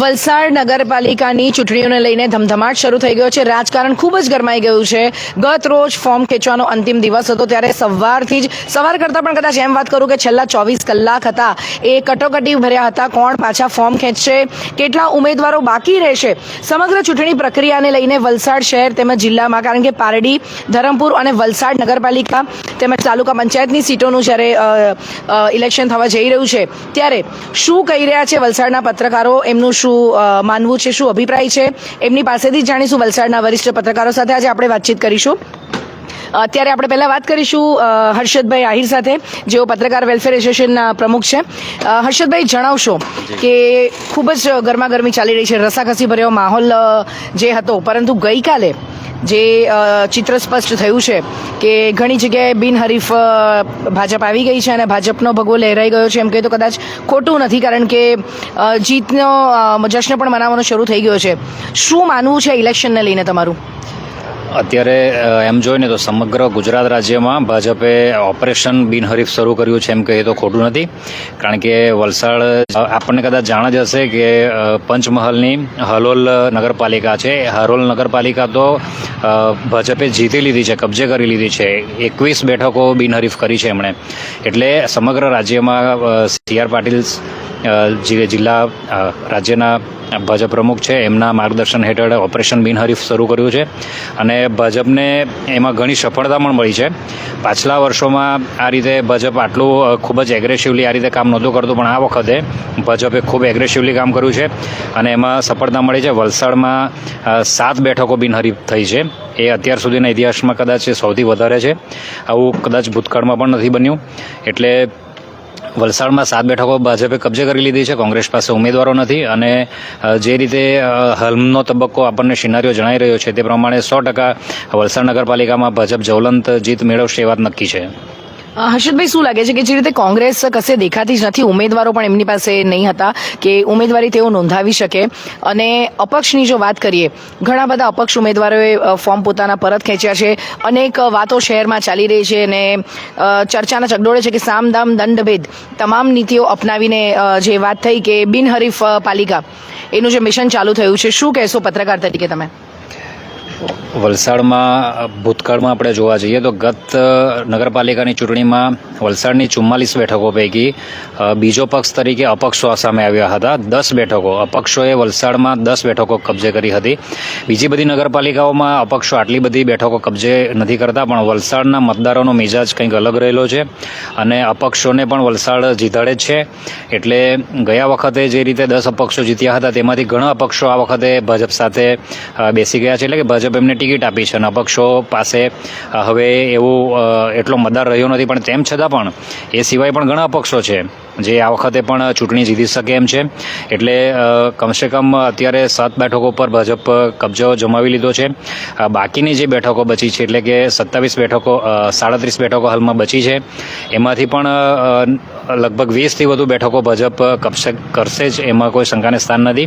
વલસાડ નગરપાલિકાની ચૂંટણીઓને લઈને ધમધમાટ શરૂ થઈ ગયો છે. રાજકારણ ખૂબ જ ગરમાઈ ગયું છે. ગત રોજ ફોર્મ ખેંચવાનો અંતિમ દિવસ હતો, ત્યારે સવારથી જ સવાર કરતાં પણ કદાચ એમ વાત કરું કે છેલ્લા ચોવીસ કલાક હતા. એ કટોકટી ભર્યા હતા. કોણ પાછા ફોર્મ ખેંચશે? કેટલા ઉમેદવારો બાકી રહેશે? સમગ્ર ચૂંટણી પ્રક્રિયાને લઈને વલસાડ શહેર તેમજ જિલ્લામાં, કારણ કે પારડી, ધરમપુર અને વલસાડ નગરપાલિકા તેમજ તાલુકા પંચાયતની સીટોનું જ્યારે ઇલેક્શન થવા જઈ રહ્યું છે, ત્યારે શું કહી રહ્યા છે વલસાડના પત્રકારો? એમનું શું માનવું છે? શું અભિપ્રાય છે? એમની પાસેથી જાણીશું વલસાડના વરિષ્ઠ પત્રકારો સાથે આજે આપણે વાતચીત કરીશું. અત્યારે આપણે પહેલા વાત કરીશું હર્ષદભાઈ આહિર સાથે જેઓ પત્રકાર વેલફેર એસોસિએશનના પ્રમુખ છે. હર્ષદભાઈ જણાવશો કે ખૂબ જ ગરમાગરમી ચાલી રહી છે રસાકસી ભર્યો માહોલ જે હતો. પરંતુ ગઈકાલે જે ચિત્ર સ્પષ્ટ થયું છે કે ઘણી જગ્યાએ બિનહરીફ ભાજપ આવી ગઈ છે અને ભાજપનો ભગવો લહેરાઈ ગયો છે એમ કહે તો કદાચ ખોટું નથી કારણ કે જીતનો જશ્ન પણ મનાવવાનો શરૂ થઈ ગયો છે. શું માનવું છે ઇલેક્શનને લઈને તમારું? અત્યારે એમ જોઈએ ને તો સમગ્ર ગુજરાત રાજ્યમાં ભાજપે ઓપરેશન બિનહરીફ શરૂ કર્યું છે એમ કહીએ તો ખોટું નથી. કારણ કે વલસાડ આપણને કદાચ જાણ જ હશે કે પંચમહાલની હલોલ નગરપાલિકા છે. હરોલ નગરપાલિકા તો ભાજપે જીતી લીધી છે, કબજે કરી લીધી છે. એકવીસ બેઠકો બિનહરીફ કરી છે એમણે. એટલે સમગ્ર રાજ્યમાં સી આર પાટીલ જે જિલ્લા રાજ્યના ભાજપ પ્રમુખ છે, એમના માર્ગદર્શન હેઠળ ઓપરેશન બિનહરીફ શરૂ કર્યું છે અને ભાજપને એમાં ઘણી સફળતા પણ મળી છે. પાછલા વર્ષોમાં આ રીતે ભાજપ આટલું ખૂબ જ એગ્રેસિવલી આ રીતે કામ નહોતું કરતું, પણ આ વખતે ભાજપે ખૂબ એગ્રેસિવલી કામ કર્યું છે અને એમાં સફળતા મળી છે. વલસાડમાં સાત બેઠકો બિનહરીફ થઈ છે. એ અત્યાર સુધીના ઇતિહાસમાં કદાચ સૌથી વધારે છે. આવું કદાચ ભૂતકાળમાં પણ નથી બન્યું. એટલે વલસાડમાં સાત બેઠકો ભાજપે કબજે કરી લીધી છે. કોંગ્રેસ પાસે ઉમેદવારો નથી અને જે રીતે હલમનો તબક્કો આપણને સિનારીઓ જણાઈ રહ્યો છે તે પ્રમાણે સો ટકા વલસાડ નગરપાલિકામાં ભાજપ જ્વલંત જીત મેળવશે એ વાત નક્કી છે. હર્ષદભાઈ, શું લાગે છે કે જે રીતે કોંગ્રેસ કશે દેખાતી જ નથી, ઉમેદવારો પણ એમની પાસે નહીં હતા કે ઉમેદવારી તેઓ નોંધાવી શકે? અને અપક્ષની જો વાત કરીએ, ઘણા બધા અપક્ષ ઉમેદવારોએ ફોર્મ પોતાના પરત ખેંચ્યા છે. અનેક વાતો શહેરમાં ચાલી રહી છે અને ચર્ચાના ચગડોળે છે કે સામદામ દંડભેદ તમામ નીતિઓ અપનાવીને જે વાત થઈ કે બિનહરીફ પાલિકા. એનું જે મિશન ચાલુ થયું છે, શું કહેશો પત્રકાર તરીકે તમે? વલસાડમાં, ભૂતકાળમાં આપણે જોવા જઈએ તો ગત નગરપાલિકાની ચૂંટણીમાં વલસાડની ચુમ્માલીસ બેઠકો પૈકી બીજો પક્ષ તરીકે અપક્ષો સામે આવ્યા હતા. દસ બેઠકો. અપક્ષોએ વલસાડમાં દસ બેઠકો કબજે કરી હતી. બીજી બધી નગરપાલિકાઓમાં અપક્ષો આટલી બધી બેઠકો કબજે નથી કરતા, પણ વલસાડના મતદારોનો મિજાજ કંઈક અલગ રહેલો છે અને અપક્ષોને પણ વલસાડ જીતાડે જ છે. એટલે ગયા વખતે જે રીતે દસ અપક્ષો જીત્યા હતા, તેમાંથી ઘણા અપક્ષો આ વખતે ભાજપ સાથે બેસી ગયા છે. એટલે કે ભાજપ એમને ટિકિટ આપી છે. અને અપક્ષો પાસે હવે એવું એટલો મતદાર રહ્યો નથી, પણ તેમ છતાં પણ એ સિવાય પણ ઘણા અપક્ષો છે, જે આ વખતે પણ ચૂંટણી જીતી શકે એમ છે. એટલે કમસે કમ અત્યારે સાત બેઠકો પર ભાજપ કબજો જમાવી લીધો છે. બાકીની જે બેઠકો બચી છે, એટલે કે સત્તાવીસ બેઠકો સાડત્રીસ બેઠકો હાલમાં બચી છે. એમાંથી પણ લગભગ વીસથી વધુ બેઠકો ભાજપ કબશે કરશે જ. એમાં કોઈ શંકાને સ્થાન નથી.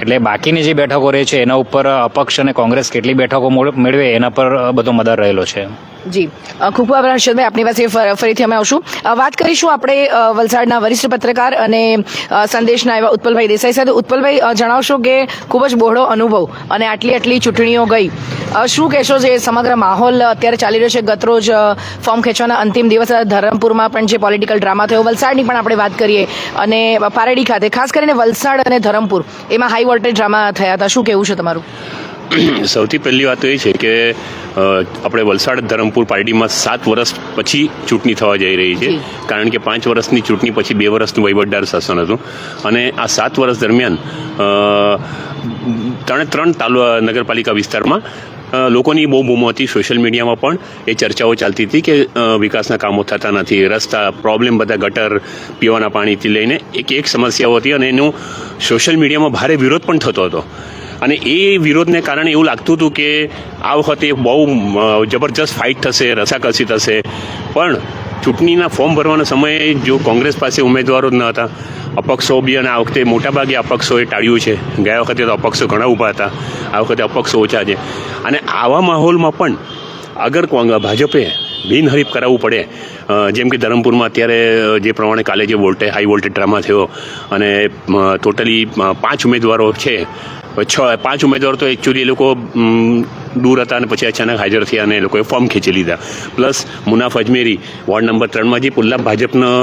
એટલે બાકીની જે બેઠકો રહે છે, એના ઉપર અપક્ષ અને કોંગ્રેસ કેટલી બેઠકો મોળ- મેળવે, એના પર બધો મદાર રહેલો છે. જી. ખૂબ ખૂબ આભાર હર્ષદભાઈ. આપની પાસે ફર- ફરીથી અમે આવશું. વાત કરીશું આપણે વલસાડના વરિષ્ઠ પત્રકાર અને સંદેશના એવા ઉત્પલભાઈ દેસાઈ સાથે. ઉત્પલભાઈ જણાવશો કે ખૂબ જ બહોળો અનુભવ અને આટલી આટલી ચૂંટણીઓ ગઈ. શું કહેશો જે સમગ્ર માહોલ અત્યારે ચાલી રહ્યો છે? ગતરોજ ફોર્મ ખેંચવાના અંતિમ દિવસ ધરમપુરમાં પણ જે પોલિટિકલ ડ્રામા થયો, વલસાડની પણ આપણે વાત કરીએ. અને પારેડી ખાતે, ખાસ કરીને વલસાડ અને ધરમપુર, એમાં હાઈ વોલ્ટેજ ડ્રામા થયા હતા. શું કહેવું છે તમારું? સૌથી પહેલી વાત એ છે કે આપણે વલસાડ ધરમપુર પાર્ટીમાં સાત વર્ષ પછી ચૂંટણી થવા જઈ રહી છે. કારણ કે પાંચ વર્ષની ચૂંટણી પછી બે વર્ષનું વહીવટદાર શાસન હતું. અને આ સાત વર્ષ દરમિયાન ત્રણે ત્રણ તાલુ નગરપાલિકા વિસ્તારમાં લોકોની બહુ બૂમો હતી. સોશિયલ મીડિયામાં પણ એ ચર્ચાઓ ચાલતી હતી કે વિકાસના કામો થતા નથી. રસ્તા પ્રોબ્લેમ બધા ગટર પીવાના પાણીથી લઈને એક એક સમસ્યાઓ હતી અને એનું સોશિયલ મીડિયામાં ભારે વિરોધ પણ થતો હતો. અને એ વિરોધને કારણે એવું લાગતું હતું કે આ વખતે બહુ જબરજસ્ત ફાઇટ થશે, રસાકસી થશે. પણ ચૂંટણીના ફોર્મ ભરવાના સમયે જો કોંગ્રેસ પાસે ઉમેદવારો જ ન હતા, અપક્ષો બી અને આ વખતે મોટાભાગે અપક્ષોએ ટાળ્યું છે. ગયા વખતે તો અપક્ષો ઘણા ઊભા હતા, આ વખતે અપક્ષો ઓછા છે. અને આવા માહોલમાં પણ અગર ભાજપે બિનહરીફ કરાવવું પડે જેમ કે ધરમપુરમાં અત્યારે જે પ્રમાણે કાલે જે વોલ્ટેજ હાઈ વોલ્ટેજ ડ્રામા થયો અને ટોટલી પાંચ ઉમેદવારો છે છ, પાંચ ઉમેદવાર તો એકચ્યુઅલી એ લોકો દૂર હતા અને પછી અચાનક હાજર થયા અને એ લોકોએ ફોર્મ ખેંચી લીધા. Plus Munaf Ajmeri ward number ત્રણમાં જે પુલ્લા ભાજપના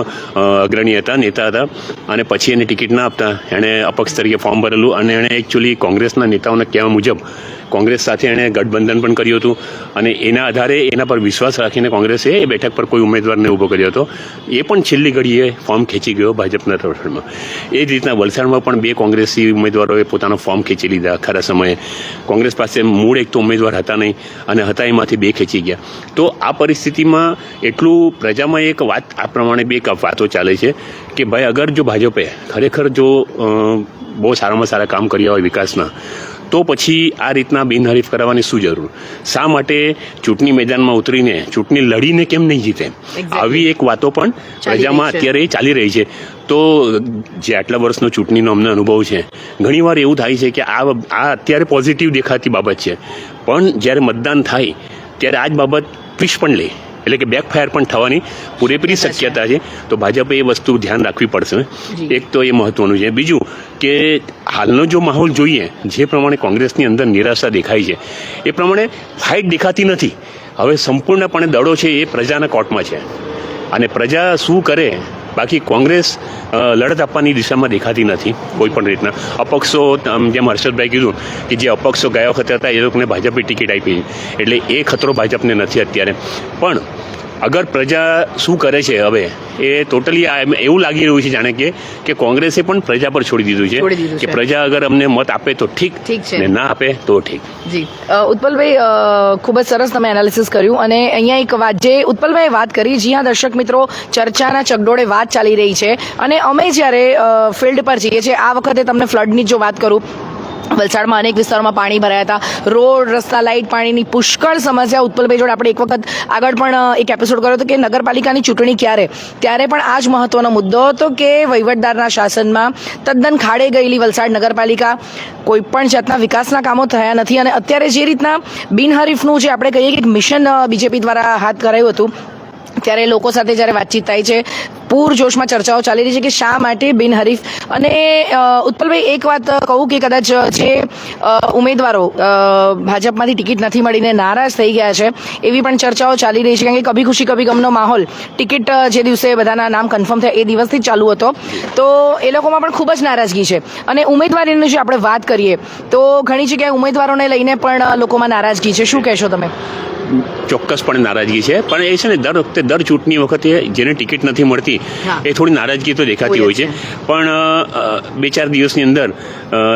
અગ્રણી હતા, નેતા હતા. અને પછી એને ટિકિટ ના આપતા. એણે અપક્ષ તરીકે ફોર્મ ભરેલું અને એણે એકચ્યુઅલી કોંગ્રેસના નેતાઓના કહેવા મુજબ કોંગ્રેસ સાથે એણે ગઠબંધન પણ કર્યું હતું. અને એના આધારે એના પર વિશ્વાસ રાખીને કોંગ્રેસે એ બેઠક પર કોઈ ઉમેદવારને ઊભો કર્યો હતો. એ પણ છેલ્લી ઘડીએ ફોર્મ ખેંચી ગયો ભાજપના તરફમાં એ જ રીતના વલસાડમાં પણ બે કોંગ્રેસી ઉમેદવારોએ પોતાનો ફોર્મ ખેંચી લીધા ખરા સમયે. કોંગ્રેસ પાસે મૂળ એક તો ઉમેદવાર હતા નહીં અને હતા એમાંથી બે ખેંચી ગયા. તો આ પરિસ્થિતિમાં એટલું પ્રજામાં એક વાત, આ પ્રમાણે બે વાતો ચાલે છે કે ભાઈ, અગર જો ભાજપે ખરેખર જો બહુ સારામાં સારા કામ કર્યા હોય વિકાસના તો પછી આ રીતના બિનહરીફ કરાવવાની શું જરૂર? શા માટે ચૂંટણી મેદાનમાં ઉતરીને ચૂંટણી લડીને કેમ નહીં જીતે? આવી એક વાતો પણ પ્રજામાં. અત્યારે ચાલી રહી છે. તો જે આટલા વર્ષનો ચૂંટણીનો અમને અનુભવ છે ઘણીવાર એવું થાય છે કે આ આ અત્યારે પોઝિટિવ દેખાતી બાબત છે. પણ જ્યારે મતદાન થાય ત્યારે આ જ બાબત પીશ પણ લે. એટલે કે બેકફાયર પણ થવાની પૂરેપૂરી શક્યતા છે. તો ભાજપે એ વસ્તુ ધ્યાન રાખવી પડશે. એક તો એ મહત્વનું છે. બીજું કે હાલનો જો માહોલ જોઈએ જે પ્રમાણે કોંગ્રેસની અંદર નિરાશા દેખાય છે એ પ્રમાણે ફાઇટ દેખાતી નથી. હવે સંપૂર્ણપણે દડો છે એ પ્રજાના કોર્ટમાં છે. અને પ્રજા શું કરે? બાકી કોંગ્રેસ લડત આપવાની દિશામાં દેખાતી નથી કોઈ પણ રીતના. અપક્ષો જેમ હર્ષદભાઈ કીધું કે જે અપક્ષો ગયા વખતે હતા એ લોકોને ભાજપે ટિકિટ આપી એટલે એ ખતરો ભાજપને નથી અત્યારે. પણ અગર પ્રજા શું કરે છે હવે? એ ટોટલી એવું લાગી રહ્યું છે જાણે કે કે કોંગ્રેસે પણ પ્રજા પર છોડી દીધું છે. કે પ્રજા અગર અમને મત આપે તો ઠીક ઠીક છે. ને ના આપે તો ઠીક. જી. ઉત્પલભાઈ ખૂબ જ સરસ તમે એનાલિસિસ કર્યું અને અહીંયા એક વાત જે ઉત્પલભાઈ વાત કરી જી હા દર્શક મિત્રો ચર્ચાના ચકડોળે વાત ચાલી રહી છે. અને અમે જ્યારે ફિલ્ડ પર જઈએ છીએ આ વખતે તમને ફ્લડની જો વાત કરું. વલસાડમાં અનેક વિસ્તારોમાં પાણી ભરાયા હતા. રોડ, રસ્તા, લાઇટ, પાણીની પુષ્કળ સમસ્યા. ઉત્પલભાઈ જોડે આપણે એક વખત આગળ પણ એક એપિસોડ કર્યો હતો કે નગરપાલિકાની ચૂંટણી ક્યારે? ત્યારે પણ આ જ મહત્વનો મુદ્દો હતો કે વહીવટદારના શાસનમાં તદ્દન ખાડે ગયેલી વલસાડ નગરપાલિકા કોઈ પણ જાતના વિકાસના કામો થયા નથી અને અત્યારે જે રીતના બિનહરીફનું જે આપણે કહીએ કે મિશન બીજેપી દ્વારા હાથ કરાયું હતું, ત્યારે લોકો સાથે જ્યારે વાતચીત થાય છે પૂરજોશમાં ચર્ચાઓ ચાલી રહી છે કે શા માટે બિનહરીફ? અને ઉત્પલભાઈ, એક વાત કહું કે કદાચ જે ઉમેદવારો ભાજપમાંથી ટિકિટ નથી મળીને નારાજ થઈ ગયા છે, એવી પણ ચર્ચાઓ ચાલી રહી છે, કારણ કે કભી ખુશી કભી ગમનો માહોલ. ટિકિટ જે દિવસે બધાના નામ કન્ફર્મ થયા, એ દિવસથી ચાલુ હતો. તો એ લોકોમાં પણ ખૂબ જ નારાજગી છે. અને ઉમેદવારીની જો આપણે વાત કરીએ, તો ઘણી જગ્યાએ ઉમેદવારોને લઈને પણ લોકોમાં નારાજગી છે. શું કહેશો તમે? ચોક્કસપણે નારાજગી છે. પણ એ છે ને, દર વખતે, દર ચૂંટણી વખતે જેને ટિકિટ નથી મળતી. એ થોડી નારાજગી તો દેખાતી હોય છે. પણ બે ચાર દિવસની અંદર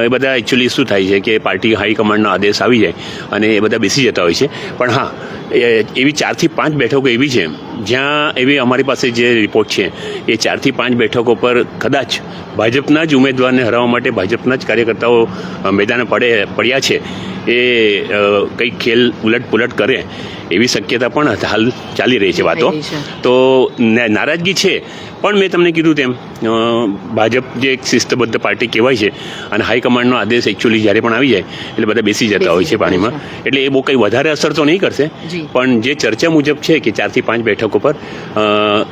એ બધા એકચ્યુઅલી શું થાય છે કે પાર્ટી હાઈકમાન્ડનો આદેશ આવી જાય અને એ બધા બેસી જતા હોય છે. પણ હા એ- એવી ચારથી પાંચ બેઠકો એવી છે જ્યાં એવી અમારી પાસે જે રિપોર્ટ છે એ ચારથી પાંચ બેઠકો પર કદાચ ભાજપના જ ઉમેદવારને હરાવવા માટે ભાજપના જ કાર્યકર્તાઓ મેદાને પડે પડ્યા છે એ કંઈક ખેલ ઉલટ પુલટ કરે એવી શક્યતા પણ હાલ ચાલી રહી છે વાતો. તો નારાજગી છે પણ મેં તમને કીધું તેમ ભાજપ જે એક શિસ્તબદ્ધ પાર્ટી કહેવાય છે અને હાઈકમાન્ડનો આદેશ એકચ્યુઅલી જ્યારે પણ આવી જાય એટલે બધા બેસી જતા હોય છે પાણીમાં. એટલે એ બહુ કંઈ વધારે અસર તો નહીં કરશે પણ જે ચર્ચા મુજબ છે કે ચારથી પાંચ બેઠકો પર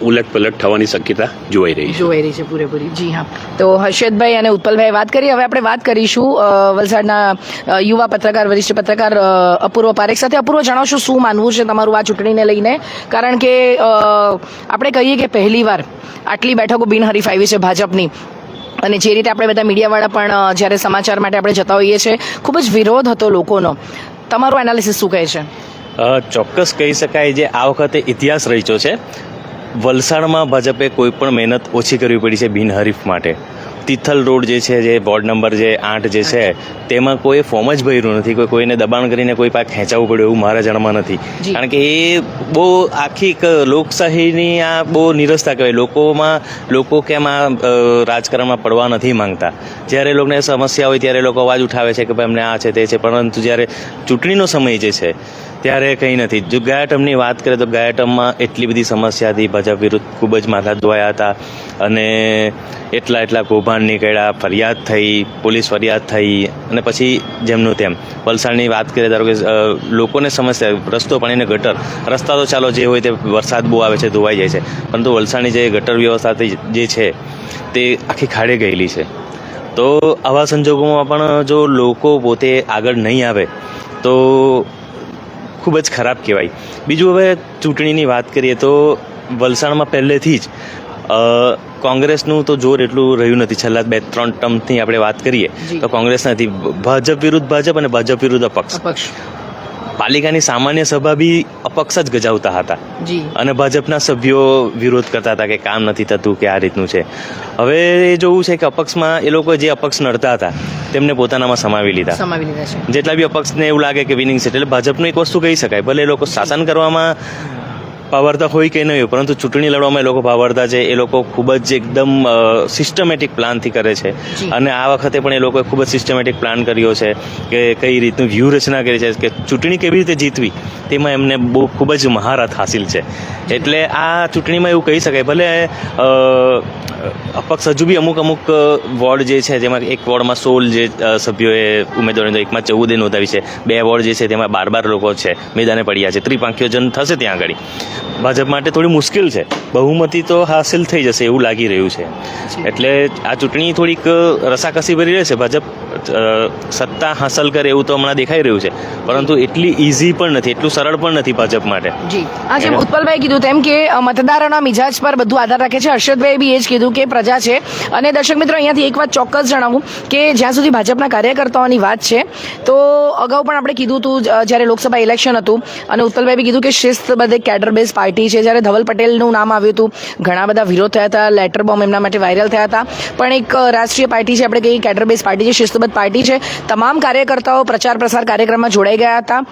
ઉલટ પલટ થવાની શક્યતા જોવાઈ રહી છે. જોવાઈ રહી છે પૂરેપૂરી. જી હા. તો હર્ષદભાઈ અને ઉત્પલભાઈ વાત કરી. હવે આપણે વાત કરીશું વલસાડના યુવા પત્રકાર વરિષ્ઠ પત્રકાર અપૂર્વ પારેખ સાથે. અપૂર્વ જણાવશો શું માનવું છે તમારું આ ચૂંટણીને લઈને? કારણ કે આપણે કહીએ કે પહેલીવાર આટલી બેઠકો બિનહરીફ આવી છે ભાજપની. અને જે રીતે આપણે બધા મીડિયાવાળા પણ જ્યારે સમાચાર માટે આપણે જતા હોઈએ છીએ, ખૂબ જ વિરોધ હતો લોકોનો. તમારું એનાલિસિસ શું કહે છે? ચોક્કસ કહી શકાય જે આ વખતે ઇતિહાસ રચ્યો છે. વલસાડમાં ભાજપે કોઈ પણ મહેનત ઓછી કરવી પડી છે બિનહરીફ માટે. તિથલ રોડ જે છે જે વોર્ડ નંબર જે આઠ જે છે તેમાં કોઈ ફોર્મ જ ભર્યું નથી. કોઈ કોઈને દબાણ કરીને કોઈ પાસે ખેંચાવવું પડ્યું એવું મારા જાણમાં નથી. કારણ કે એ બહુ આખી લોકશાહીની આ બહુ નિરસતા કહેવાય. લોકોમાં લોકો કેમ આ રાજકારણમાં પડવા નથી માંગતા. જ્યારે લોકોને સમસ્યા હોય ત્યારે એ લોકો અવાજ ઉઠાવે છે કે ભાઈ અમને આ છે તે છે. પરંતુ જ્યારે ચૂંટણીનો સમય જે છે ત્યારે કંઈ નથી. જો ગયા ટર્મની વાત કરીએ તો ગયા ટર્મમાં એટલી બધી સમસ્યા હતી. ભાજપ વિરુદ્ધ ખૂબ જ માથા ધોયા હતા. અને એટલા એટલા કૌભાંડ નીકળ્યા ફરિયાદ થઈ, પોલીસ ફરિયાદ થઈ અને પછી જેમનું તેમ. વલસાડની વાત કરીએ, ધારો કે લોકોને સમસ્યા, રસ્તો પાણીને ગટર. રસ્તા તો ચાલો જે હોય તે વરસાદ બહુ આવે છે, ધોવાઈ જાય છે. પરંતુ વલસાડની જે ગટર વ્યવસ્થા જે છે, તે આખી ખાડે ગયેલી છે. તો આવા સંજોગોમાં પણ જો લોકો પોતે આગળ નહીં આવે, તો ખૂબ જ ખરાબ કહેવાય. બીજું હવે ચૂંટણીની વાત કરીએ તો વલસાડમાં પહેલેથી જ કોંગ્રેસનું તો જોર એટલું રહ્યું નથી. છેલ્લા બે ત્રણ ટર્મથી આપણે વાત કરીએ તો કોંગ્રેસ નથી. ભાજપ વિરુદ્ધ ભાજપ અને ભાજપ વિરુદ્ધ અપક્ષ. પાલિકાની સામાન્ય સભા બી અપક્ષ જ ગજાવતા હતા. અને ભાજપના સભ્યો વિરોધ કરતા હતા કે કામ નથી થતું કે આ રીતનું છે. હવે એ જોવું છે કે અપક્ષમાં એ લોકો જે અપક્ષ નડતા હતા તેમને પોતાનામાં સમાવી લીધા. સમાવી લીધા છે. જેટલા બી અપક્ષને એવું લાગે કે વિનિંગ છે એટલે ભાજપનું એક વસ્તુ કહી શકાય. ભલે એ લોકો શાસન કરવામાં પાવરતા હોય કે નહીં હોય પરંતુ ચૂંટણી લડવામાં એ લોકો પાવરતા છે. એ લોકો ખૂબ જ એકદમ સિસ્ટમેટિક પ્લાનથી કરે છે. અને આ વખતે પણ એ લોકોએ ખૂબ જ સિસ્ટમેટિક પ્લાન કર્યો છે કે કઈ રીતનું વ્યૂહરચના કરી છે કે ચૂંટણી કેવી રીતે જીતવી તેમાં એમને બહુ ખૂબ જ મહારથ હાસિલ છે. એટલે આ ચૂંટણીમાં એવું કહી શકાય ભલે અપક્ષ હજુ બી અમુક અમુક વોર્ડ જે છે જેમાં એક વોર્ડમાં સોળ જે સભ્યોએ ઉમેદવારી એકમાં ચૌદે નોંધાવી છે. બે વોર્ડ જે છે તેમાં બાર બાર લોકો છે મેદાને પડ્યા છે. ત્રિપાંખીય જન થશે ત્યાં આગળ. ભાજપ માટે થોડી મુશ્કેલ છે. બહુમતી તો હાસિલ થઈ જશે એવું લાગી રહ્યું છે. એટલે આ ચૂંટણી થોડીક રસાકસી ભરી રહેશે ભાજપ સત્તા હાંસલ કરે એવું તો હમણાં દેખાઈ રહ્યું છે. પરંતુ એટલી ઇઝી પણ નથી એટલું સરળ પણ નથી ભાજપ માટે. જી. આ જેમ ઉત્પલભાઈ કીધું તેમ કે મતદારોના મિજાજ પર બધું આધાર રાખે છે. હર્ષદભાઈ બી એ જ કીધું કે પ્રજા છે. અને દર્શક મિત્રો અહીંયાથી એક વાત ચોક્કસ જણાવું કે જ્યાં સુધી ભાજપના કાર્યકર્તાઓની વાત છે તો અગાઉ પણ આપણે કીધું હતું જ્યારે લોકસભા ઇલેક્શન હતું અને ઉત્પલભાઈ બી કીધું કે શિસ્તબદ્ધ કેડર બેઝ પાર્ટી છે, જ્યારે ધવલ પટેલનું નામ આવ્યું હતું. ઘણા બધા વિરોધ થયા હતા લેટર બોમ્બ એમના માટે વાયરલ થયા હતા. પણ એક રાષ્ટ્રીય પાર્ટી છે, આપણે કહીએ કેડર બેઝ પાર્ટી છે, શિસ્તબદ્ધ પાર્ટી છે. તમામ કાર્યકર્તાઓ પ્રચાર પ્રસાર કાર્યક્રમમાં જોડાઈ ગયા હતા.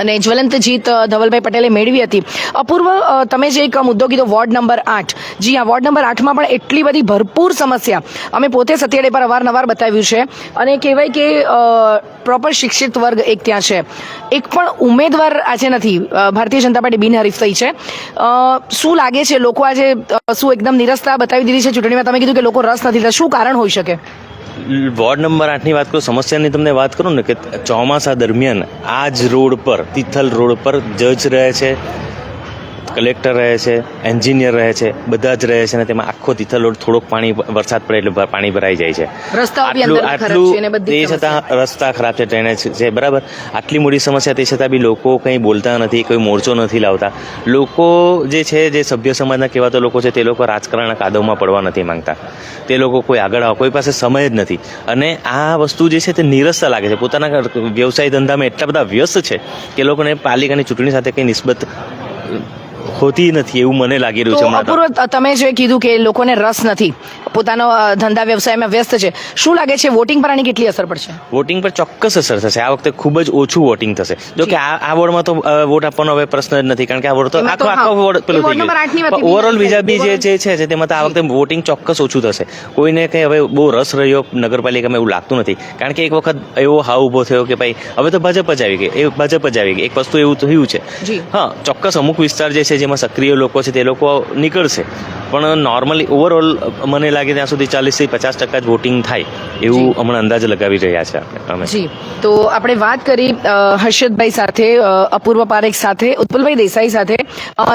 અને જ્વલંત જીત ધવલભાઈ પટેલે મેળવી હતી. અપૂર્વ તમે જે એક મુદ્દો કીધો, વોર્ડ નંબર આઠ. જી હા, વોર્ડ નંબર આઠમાં પણ એટલી બધી ભરપૂર સમસ્યા. અમે પોતે સત્યડે પર અવારનવાર બતાવ્યું છે. અને કહેવાય કે પ્રોપર શિક્ષિત વર્ગ એક ત્યાં છે. એક પણ ઉમેદવાર આજે નથી. ભારતીય જનતા પાર્ટી બિનહરીફ થઈ છે. શું લાગે છે? લોકો આજે શું એકદમ નિરસતા બતાવી દીધી છે ચૂંટણીમાં? તમે કીધું કે લોકો રસ નથી. શું કારણ હોઈ શકે? વોર્ડ નંબર આઠની વાત કરું, સમસ્યાની તમને વાત કરું ને કે ચોમાસા દરમિયાન આ જ રોડ પર, તિથલ રોડ પર જજ રહે છે. કલેક્ટર રહે છે એન્જિનિયર રહે છે બધા જ રહે છે અને તેમાં આખો તિથલોડ થોડોક પાણી વરસાદ પડે એટલે પાણી ભરાઈ જાય છે. આટલું આટલું તે છતાં રસ્તા ખરાબ છે ડ્રેનેજ છે બરાબર. આટલી મોટી સમસ્યા તે છતાં બી લોકો કંઈ બોલતા નથી કોઈ મોરચો નથી લાવતા. લોકો જે છે જે સભ્ય સમાજના કહેવાતા લોકો છે તે લોકો રાજકારણના કાદવમાં પડવા નથી માંગતા. તે લોકો કોઈ આગળ આવે કોઈ પાસે સમય જ નથી. અને આ વસ્તુ જે છે તે નિરસતા લાગે છે. પોતાના વ્યવસાય ધંધામાં એટલા બધા વ્યસ્ત છે કે લોકોને પાલિકાની ચૂંટણી સાથે કંઈ નિસ્બત હોતી નથી એવું મને લાગી રહ્યું છે અપૂર્વ તમે જે કીધું કે લોકોને રસ નથી પોતાનો ધંધા વ્યવસાયમાં વ્યસ્ત છે શું લાગે છે વોટિંગ પર આની કેટલી અસર પડશે? વોટિંગ પર ચોક્કસ અસર થશે. આ વખતે ખૂબ જ ઓછું વોટિંગ થશે. જો કે આ વોર્ડમાં તો વોટ આપવાનો હવે પ્રશ્ન જ નથી કારણ કે આ વોર્ડ તો આખો આખો વોર્ડ પેલો થઈ ગયો. ઓવરઓલ બીજા બી જે છે તેમાં તો આ વખતે વોટિંગ ચોક્કસ ઓછું થશે. કોઈને કંઈ હવે બહુ રસ રહ્યો નગરપાલિકામાં એવું લાગતું નથી. કારણ કે એક વખત એવો હાવ ઊભો થયો કે ભાઈ હવે તો ભાજપ જ આવી ગઈ એ ભાજપ જ આવી ગઈ. એક વસ્તુ એવું થયું છે. હા ચોક્કસ અમુક વિસ્તાર જે છે જેમાં સક્રિય લોકો છે તે લોકો નીકળશે. પણ નોર્મલી ઓવરઓલ મને લાગે ત્યાં સુધી ચાલીસથી પચાસ ટકા જ વોટિંગ થાય એવું હમણાં અંદાજ લગાવી રહ્યા છે અમે જી. તો આપણે વાત કરી હર્ષદભાઈ સાથે અપૂર્વ પારેખ સાથે ઉત્પલભાઈ દેસાઈ સાથે.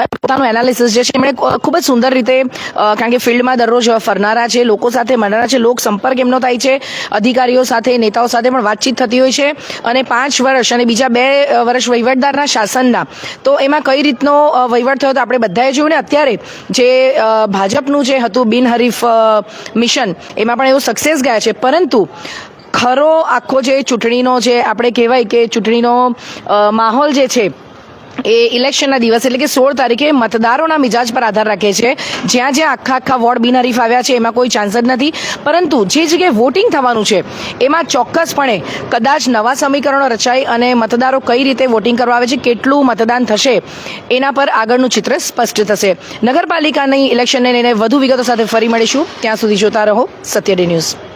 પોતાનું એનાલિસિસ જે છે એમણે ખૂબ જ સુંદર રીતે કારણ કે ફિલ્ડમાં દરરોજ ફરનારા છે લોકો સાથે મળનારા છે લોક સંપર્ક એમનો થાય છે અધિકારીઓ સાથે નેતાઓ સાથે પણ વાતચીત થતી હોય છે. અને પાંચ વર્ષ અને બીજા બે વર્ષ વહીવટદારના શાસનના તો એમાં કઈ રીતનો અ, વહીવટ થયો તો આપણે બધાએ જોયું ને અત્યારે જે ભાજપનું જે હતું બિનહરીફ મિશન, એમાં પણ એવું સક્સેસ ગયા છે. પરંતુ ખરો આખો જે ચૂંટણીનો જે આપણે કહેવાય કે ચૂંટણીનો માહોલ જે છે એ ઇલેક્શનના દિવસ એટલે કે સોળ તારીખે મતદારોના મિજાજ પર આધાર રાખે છે. જ્યાં જ્યાં આખા આખા વોર્ડ બિનહરીફ આવ્યા છે, એમાં કોઈ ચાન્સ જ નથી. પરંતુ જે જગ્યાએ વોટિંગ થવાનું છે, એમાં ચોક્કસપણે કદાચ નવા સમીકરણો રચાય અને મતદારો કઈ રીતે વોટિંગ કરવા આવે છે, કેટલું મતદાન થશે, એના પર આગળનું ચિત્ર સ્પષ્ટ થશે. નગરપાલિકાની ઇલેક્શનને લઈને વધુ વિગતો સાથે ફરી મળીશું. ત્યાં સુધી જોતા રહો સત્ય ડે ન્યૂઝ.